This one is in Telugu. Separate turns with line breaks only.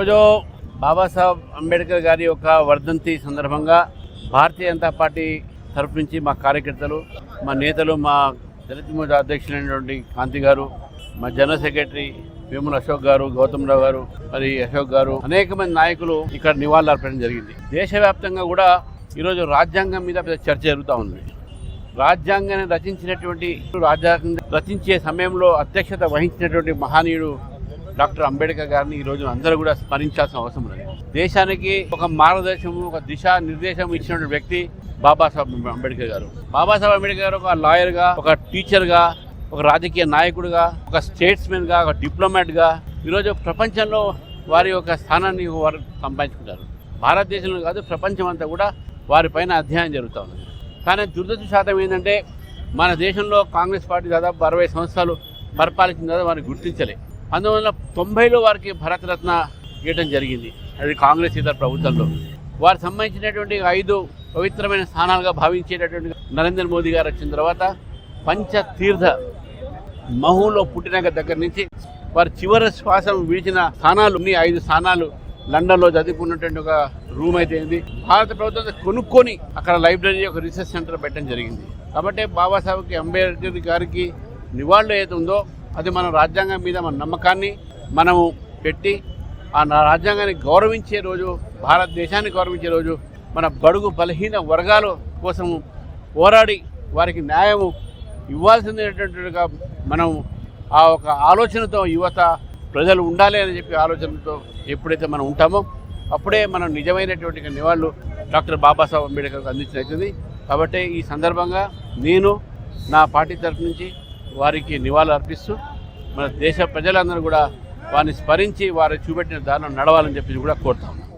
రోజు బాబాసాహెబ్ అంబేద్కర్ గారి యొక్క వర్ధంతి సందర్భంగా భారతీయ జనతా పార్టీ తరఫు నుంచి మా కార్యకర్తలు మా నేతలు మా దళిత మోర్చా అధ్యక్షులైనటువంటి కాంతి గారు మా జనరల్ సెక్రటరీ వేముల అశోక్ గారు గౌతమ్ రావు గారు మరి అశోక్ గారు అనేక మంది నాయకులు ఇక్కడ నివాళులు అర్పించడం జరిగింది. దేశవ్యాప్తంగా కూడా ఈరోజు రాజ్యాంగం మీద పెద్ద చర్చ జరుగుతూ ఉంది. రాజ్యాంగాన్ని రచించినటువంటి రాజ్యాంగం రచించే సమయంలో అధ్యక్షత వహించినటువంటి మహనీయుడు డాక్టర్ అంబేద్కర్ గారిని ఈ రోజు అందరూ కూడా స్మరించాల్సిన అవసరం ఉంది దేశానికి ఒక మార్గదర్శనం ఒక దిశా నిర్దేశం ఇచ్చినటువంటి వ్యక్తి బాబాసాహెబ్ అంబేద్కర్ గారు. బాబాసాహెబ్ అంబేద్కర్ గారు ఒక లాయర్గా ఒక టీచర్గా ఒక రాజకీయ నాయకుడిగా ఒక స్టేట్స్మెన్గా ఒక డిప్లొమాట్గా ఈరోజు ప్రపంచంలో వారి యొక్క స్థానాన్ని వారు సంపాదించుకుంటారు. భారతదేశంలో కాదు ప్రపంచం అంతా కూడా వారిపైన అధ్యయనం జరుగుతూ ఉంది కానీ దురదృష్టశాతం ఏంటంటే మన దేశంలో కాంగ్రెస్ పార్టీ దాదాపు అరవై సంవత్సరాలు పరిపాలించిన తర్వాత వారిని గుర్తించలే. పంతొమ్మిది వందల తొంభైలో వారికి భరతరత్న ఇవ్వడం జరిగింది. అది కాంగ్రెస్ ఇతర ప్రభుత్వంలో. వారు సంబంధించినటువంటి ఐదు పవిత్రమైన స్థానాలుగా భావించేటటువంటి నరేంద్ర మోదీ గారు వచ్చిన తర్వాత పంచతీర్థ మహులో పుట్టినాక దగ్గర నుంచి వారి చివరి శ్వాసం విడిచిన స్థానాలు ఉన్నాయి ఐదు స్థానాలు లండన్లో చదువుకున్నటువంటి ఒక రూమ్ అయితే ఉంది. భారత ప్రభుత్వం కొనుక్కొని అక్కడ లైబ్రరీ ఒక రీసెర్చ్ సెంటర్ పెట్టడం జరిగింది. కాబట్టి బాబాసాహెబ్కి అంబేద్కర్ గారికి నివాళులు ఏదైతే ఉందో అది మన రాజ్యాంగం మీద మన నమ్మకాన్ని మనము పెట్టి ఆ నా రాజ్యాంగాన్ని గౌరవించే రోజు భారతదేశాన్ని గౌరవించే రోజు మన బడుగు బలహీన వర్గాల కోసము పోరాడి వారికి న్యాయము ఇవ్వాల్సినటువంటిగా మనం ఆ ఒక ఆలోచనతో యువత ప్రజలు ఉండాలి అని చెప్పి ఆలోచనతో ఎప్పుడైతే మనం ఉంటామో అప్పుడే మనం నిజమైనటువంటి నివాళులు డాక్టర్ బాబాసాహెబ్ అంబేద్కర్కి అందించినట్టుంది కాబట్టి ఈ సందర్భంగా నేను నా పార్టీ తరఫు నుంచి వారికి నివాళులు అర్పిస్తూ మన దేశ ప్రజలందరూ కూడా వారిని స్మరించి వారు చూపెట్టిన దారిలో నడవాలని చెప్పి కూడా కోరుతాము